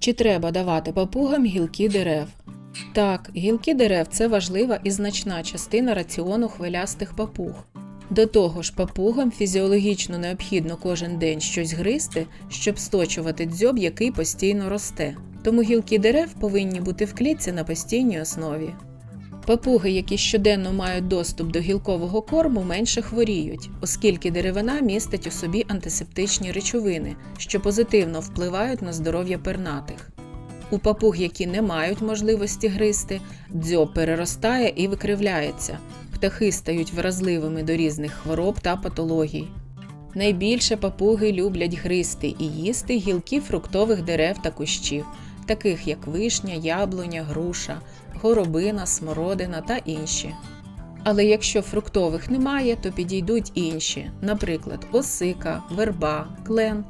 Чи треба давати папугам гілки дерев? Так, гілки дерев це важлива і значна частина раціону хвилястих папуг. До того ж, папугам фізіологічно необхідно кожен день щось гризти, щоб сточувати дзьоб, який постійно росте. Тому гілки дерев повинні бути в клітці на постійній основі. Папуги, які щоденно мають доступ до гілкового корму, менше хворіють, оскільки деревина містить у собі антисептичні речовини, що позитивно впливають на здоров'я пернатих. У папуг, які не мають можливості гризти, дзьоб переростає і викривляється. Птахи стають вразливими до різних хвороб та патологій. Найбільше папуги люблять гризти і їсти гілки фруктових дерев та кущів, таких як вишня, яблуня, груша, горобина, смородина та інші. Але якщо фруктових немає, то підійдуть інші, наприклад, осика, верба, клен